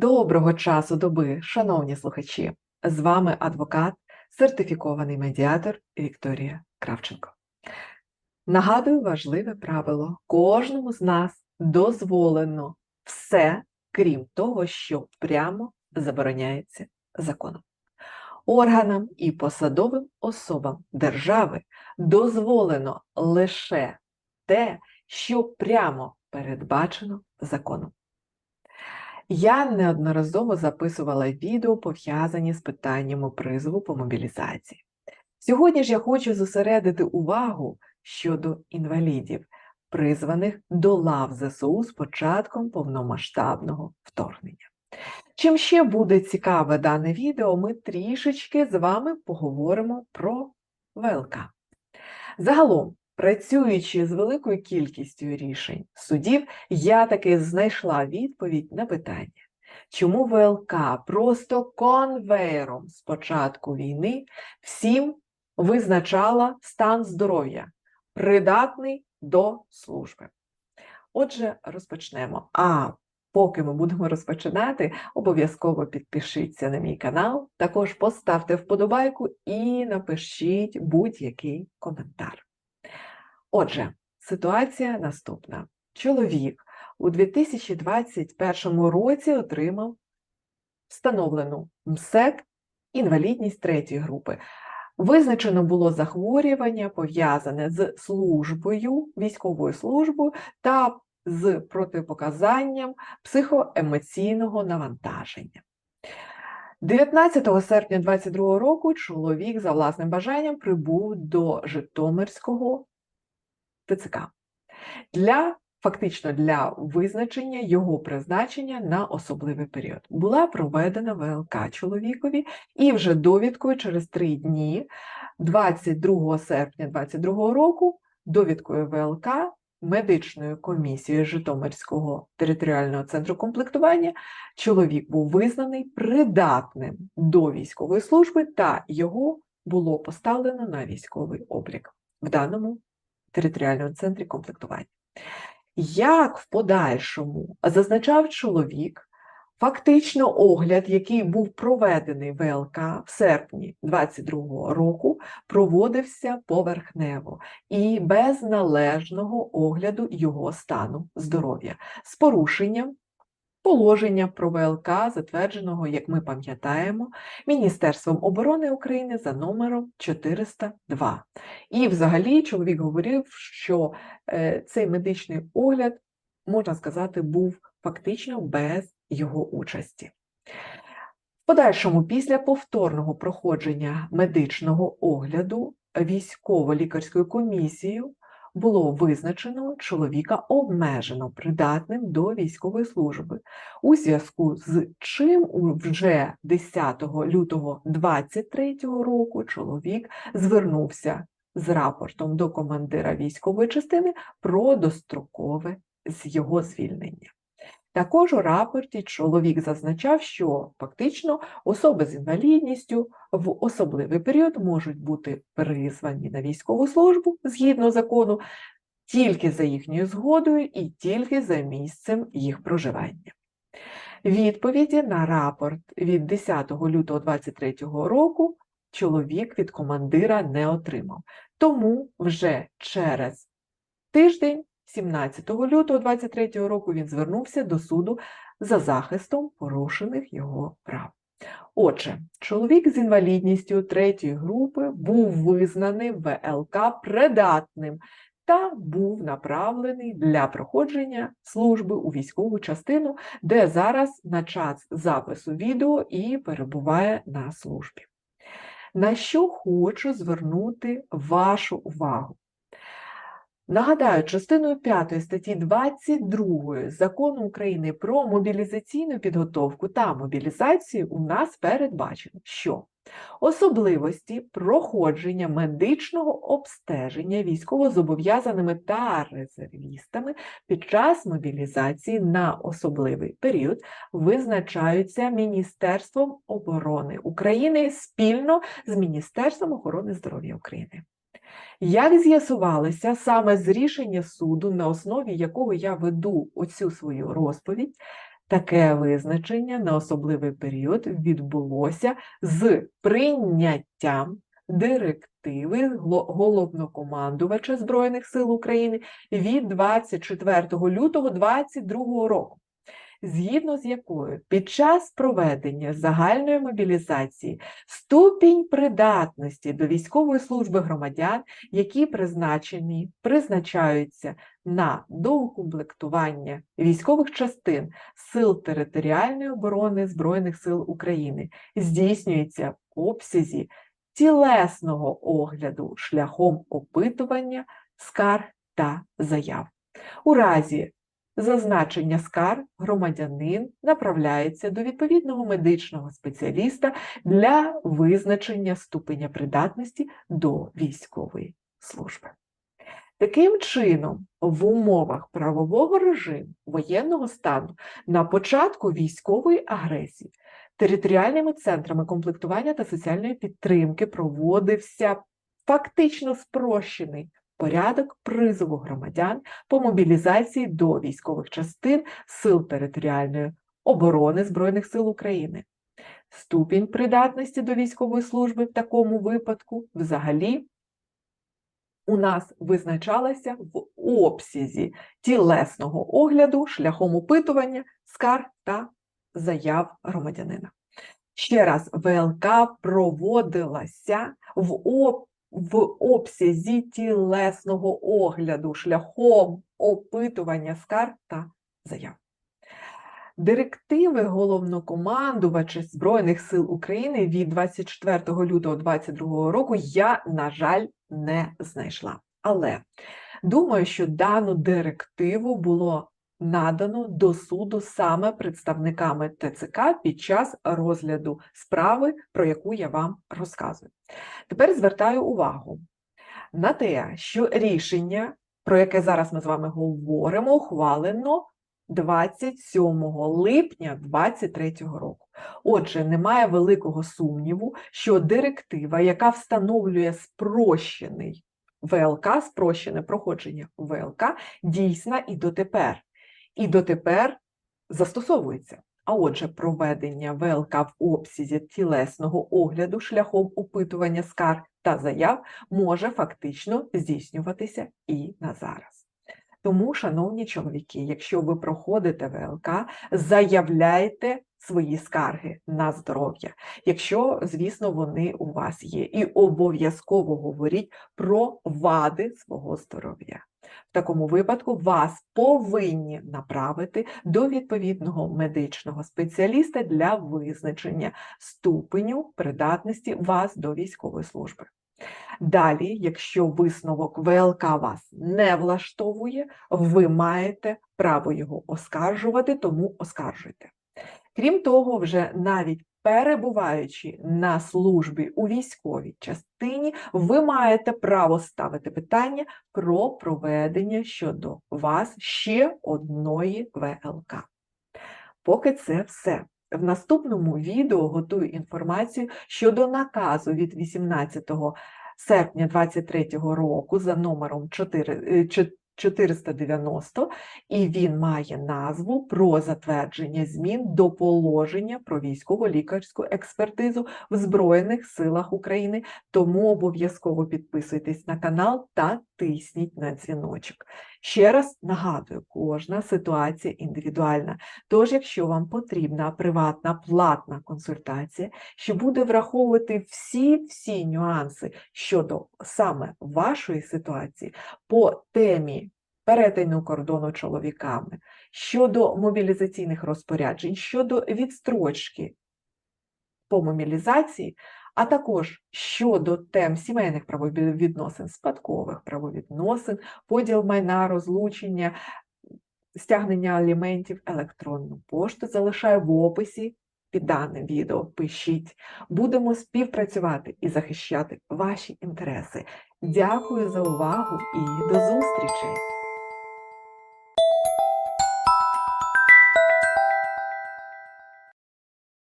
Доброго часу доби, шановні слухачі! З вами адвокат, сертифікований медіатор Вікторія Кравченко. Нагадую важливе правило: кожному з нас дозволено все, крім того, що прямо забороняється законом. Органам і посадовим особам держави дозволено лише те, що прямо передбачено законом. Я неодноразово записувала відео, пов'язані з питаннями призову по мобілізації. Сьогодні ж я хочу зосередити увагу щодо інвалідів, призваних до лав ЗСУ з початком повномасштабного вторгнення. Чим ще буде цікаве дане відео, ми трішечки з вами поговоримо про ВЛК. Загалом, Працюючи з великою кількістю рішень судів, я таки знайшла відповідь на питання, чому ВЛК просто конвейером з початку війни всім визначала стан здоров'я, придатний до служби. Отже, розпочнемо. А поки ми будемо розпочинати, обов'язково підпишіться на мій канал, також поставте вподобайку і напишіть будь-який коментар. Отже, ситуація наступна. Чоловік у 2021 році отримав встановлену МСЕК інвалідність третьої групи. Визначено було захворювання, пов'язане з службою, військовою службою та з протипоказанням психоемоційного навантаження. 19 серпня 2022 року чоловік за власним бажанням прибув до Житомирського ТЦК для фактично для визначення його призначення на особливий період. Була проведена ВЛК чоловікові і вже довідкою через три дні, 22 серпня 2022 року, довідкою ВЛК медичною комісією Житомирського територіального центру комплектування чоловік був визнаний придатним до військової служби та його було поставлено на військовий облік в даному територіальному центрі комплектування. Як в подальшому зазначав чоловік, фактично огляд, який був проведений ВЛК в серпні 2022 року, проводився поверхнево і без належного огляду його стану здоров'я з порушенням положення про ВЛК, затвердженого, як ми пам'ятаємо, Міністерством оборони України за номером 402. І взагалі чоловік говорив, що е, цей медичний огляд, можна сказати, був фактично без його участі. В подальшому, після повторного проходження медичного огляду військово-лікарською комісією було визначено чоловіка обмежено придатним до військової служби, у зв'язку з чим вже 10 лютого 2023 року чоловік звернувся з рапортом до командира військової частини про дострокове з його звільнення. Також у рапорті чоловік зазначав, що фактично особи з інвалідністю в особливий період можуть бути призвані на військову службу згідно закону тільки за їхньою згодою і тільки за місцем їх проживання. Відповіді на рапорт від 10 лютого 2023 року чоловік від командира не отримав, тому вже через тиждень 17 лютого 2023 року він звернувся до суду за захистом порушених його прав. Отже, чоловік з інвалідністю третьої групи був визнаний ВЛК придатним та був направлений для проходження служби у військову частину, де зараз на час запису відео і перебуває на службі. На що хочу звернути вашу увагу? Нагадаю, частиною 5 статті 22 закону України про мобілізаційну підготовку та мобілізацію у нас передбачено, що особливості проходження медичного обстеження військовозобов'язаними та резервістами під час мобілізації на особливий період визначаються Міністерством оборони України спільно з Міністерством охорони здоров'я України. Як з'ясувалося, саме з рішення суду, на основі якого я веду оцю свою розповідь, Таке визначення на особливий період відбулося з прийняттям директиви головнокомандувача Збройних сил України від 24 лютого 2022 року, згідно з якою під час проведення загальної мобілізації ступінь придатності до військової служби громадян, які призначені, призначаються на доукомплектування військових частин Сил територіальної оборони Збройних сил України, здійснюється в обсязі тілесного огляду шляхом опитування скарг та заяв. У разі зазначення скарг громадянин направляється до відповідного медичного спеціаліста для визначення ступеня придатності до військової служби. Таким чином, в умовах правового режиму воєнного стану на початку військової агресії територіальними центрами комплектування та соціальної підтримки проводився фактично спрощений порядок призову громадян по мобілізації до військових частин Сил територіальної оборони Збройних сил України. Ступінь придатності до військової служби в такому випадку взагалі у нас визначалася в обсязі тілесного огляду шляхом опитування, скарг та заяв громадянина. Ще раз, ВЛК проводилася в, об, в обсязі тілесного огляду шляхом опитування скарг та заяв. Директиви головнокомандувача Збройних сил України від 24 лютого 2022 року я, на жаль, не знайшла. Але думаю, що дану директиву було надано до суду саме представниками ТЦК під час розгляду справи, про яку я вам розказую. Тепер звертаю увагу на те, що рішення, про яке зараз ми з вами говоримо, ухвалено 27 липня 2023 року. Отже, немає великого сумніву, що директива, яка встановлює спрощений ВЛК, спрощене проходження ВЛК, дійсна і дотепер. І дотепер застосовується. А отже, проведення ВЛК в обсязі тілесного огляду шляхом опитування скарг та заяв може фактично здійснюватися і на зараз. Тому, шановні чоловіки, якщо ви проходите ВЛК, заявляйте свої скарги на здоров'я, якщо, звісно, вони у вас є, і обов'язково говоріть про вади свого здоров'я. В такому випадку вас повинні направити до відповідного медичного спеціаліста для визначення ступеню придатності вас до військової служби. Далі, якщо висновок ВЛК вас не влаштовує, ви маєте право його оскаржувати, тому оскаржуйте. Крім того, вже навіть перебуваючи на службі у військовій частині, ви маєте право ставити питання про проведення щодо вас ще одної ВЛК. Поки це все. В наступному відео готую інформацію щодо наказу від 18 серпня 2023 року за номером 4, е, чо- 490, і він має назву про затвердження змін до положення про військово-лікарську експертизу в Збройних силах України. Тому обов'язково підписуйтесь на канал та тисніть на дзвіночок. Ще раз нагадую, кожна ситуація індивідуальна. Тож, якщо вам потрібна приватна платна консультація, що буде враховувати всі-всі нюанси щодо саме вашої ситуації по темі перетину кордону чоловіками, щодо мобілізаційних розпоряджень, щодо відстрочки по мобілізації, а також щодо тем сімейних правовідносин, спадкових правовідносин, поділ майна, розлучення, стягнення аліментів, електронну пошту залишаю в описі під даним відео. Пишіть, будемо співпрацювати і захищати ваші інтереси. Дякую за увагу і до зустрічі!